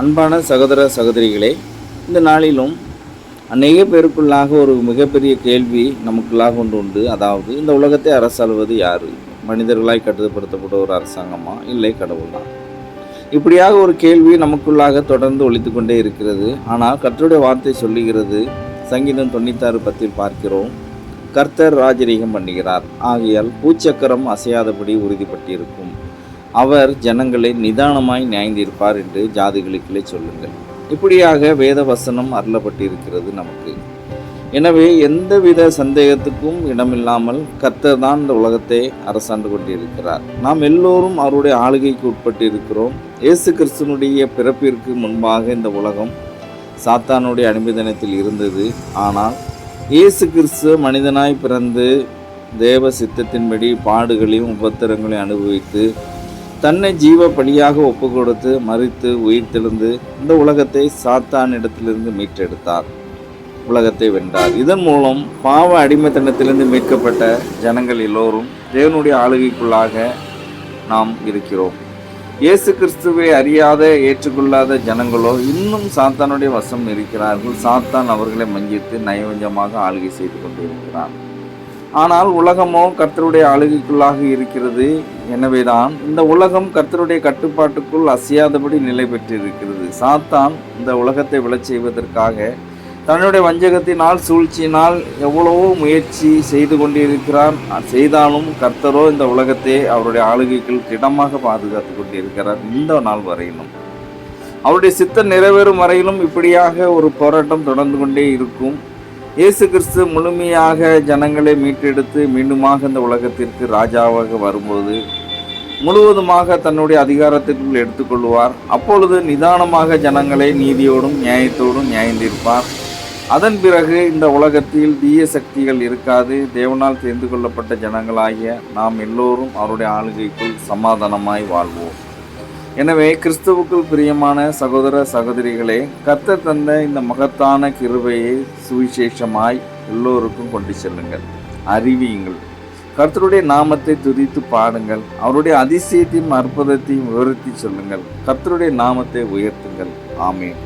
அன்பான சகோதர சகோதரிகளே இந்த நாளிலும் அநேக பேருக்குள்ளாக ஒரு மிகப்பெரிய கேள்வி நமக்குள்ளாக ஒன்று உண்டு. அதாவது இந்த உலகத்தை அரசாள்வது யார்? மனிதர்களாய் கட்டுப்படுத்தப்பட்ட ஒரு அரசாங்கமா? இல்லை கடவுளா இப்படியாக ஒரு கேள்வி நமக்குள்ளாக தொடர்ந்து ஒழித்து கொண்டே இருக்கிறது. ஆனால் கர்த்தருடைய வார்த்தை சொல்லுகிறது சங்கீதம் தொண்ணூத்தாறு பத்தில் பார்க்கிறோம் கர்த்தர் ராஜரீகம் பண்ணுகிறார். ஆகையால் பூச்சக்கரம் அசையாதபடி உறுதிப்பட்டிருக்கும். அவர் ஜனங்களை நிதானமாய் நியாய்ந்திருப்பார் என்று ஜாதிகளுக்குள்ளே சொல்லுங்கள். இப்படியாக வேத வசனம் அருளப்பட்டிருக்கிறது நமக்கு. எனவே எந்தவித சந்தேகத்துக்கும் இடமில்லாமல் கர்த்தர் தான் இந்த உலகத்தை அரசாண்டு கொண்டிருக்கிறார். நாம் எல்லோரும் அவருடைய ஆளுகைக்கு உட்பட்டு இருக்கிறோம் இயேசு கிறிஸ்துனுடைய பிறப்பிற்கு முன்பாக இந்த உலகம் சாத்தானுடைய அனுமதினத்தில் இருந்தது. ஆனால் இயேசு கிறிஸ்து மனிதனாய் பிறந்து தேவ சித்தத்தின்படி பாடுகளையும் உபத்திரங்களையும் அனுபவித்து தன்னை ஜீவ பலியாக ஒப்பு கொடுத்து மறித்து உயிர்த்தெழுந்து இந்த உலகத்தை சாத்தானிடத்திலிருந்து மீட்டெடுத்தார். உலகத்தை வென்றார். இதன் மூலம் பாவ அடிமைத்தனத்திலிருந்து மீட்கப்பட்ட ஜனங்கள் எல்லோரும் தேவனுடைய ஆளுகைக்குள்ளாக நாம் இருக்கிறோம். இயேசு கிறிஸ்துவை அறியாத ஏற்றுக்கொள்ளாத ஜனங்களோ இன்னும் சாத்தானுடைய வசம் இருக்கிறார்கள். சாத்தான் அவர்களை மஞ்சித்து நயவஞ்சமாக ஆளுகை செய்து கொண்டிருக்கிறான். ஆனால் உலகமோ கர்த்தருடைய ஆளுகைக்குள்ளாக இருக்கிறது. எனவேதான் இந்த உலகம் கர்த்தருடைய கட்டுப்பாட்டுக்குள் அசையாதபடி நிலை பெற்றிருக்கிறது. சாத்தான் இந்த உலகத்தை விழச் செய்வதற்காக தன்னுடைய வஞ்சகத்தினால் சூழ்ச்சியினால் எவ்வளவோ முயற்சி செய்து கொண்டிருக்கிறார் செய்தாலும் கர்த்தரோ இந்த உலகத்தை அவருடைய ஆளுகைக்குள் திடமாக பாதுகாத்து கொண்டிருக்கிறார் இந்த நாள் வரையிலும். அவருடைய சித்தம் நிறைவேறும் வரையிலும் இப்படியாக ஒரு போராட்டம் தொடர்ந்து கொண்டே இருக்கும். இயேசு கிறிஸ்து முழுமையாக ஜனங்களை மீட்டெடுத்து மீண்டுமாக இந்த உலகத்திற்கு ராஜாவாக வரும்போது முழுவதுமாக தன்னுடைய அதிகாரத்திற்குள் எடுத்துக்கொள்வார். அப்பொழுது நிதானமாக ஜனங்களை நீதியோடும் நியாயத்தோடும் நியாயந்திருப்பார். அதன் பிறகு இந்த உலகத்தில் தீய சக்திகள் இருக்காது. தேவனால் தெரிந்து கொள்ளப்பட்ட ஜனங்களாகிய நாம் எல்லோரும் அவருடைய ஆளுகைக்குள் சமாதானமாய் வாழ்வோம். எனவே கிறிஸ்துவுக்குள் பிரியமான சகோதர சகோதரிகளே கத்த தந்த இந்த மகத்தான கிருபையை சுவிசேஷமாய் எல்லோருக்கும் கொண்டு செல்லுங்கள் அறிவியுங்கள். கர்த்தருடைய நாமத்தை துதித்து பாடுங்கள் அவருடைய அதிசயத்தையும் அற்புதத்தையும் விவரித்து சொல்லுங்கள். கர்த்தருடைய நாமத்தை உயர்த்துங்கள். ஆமேன்.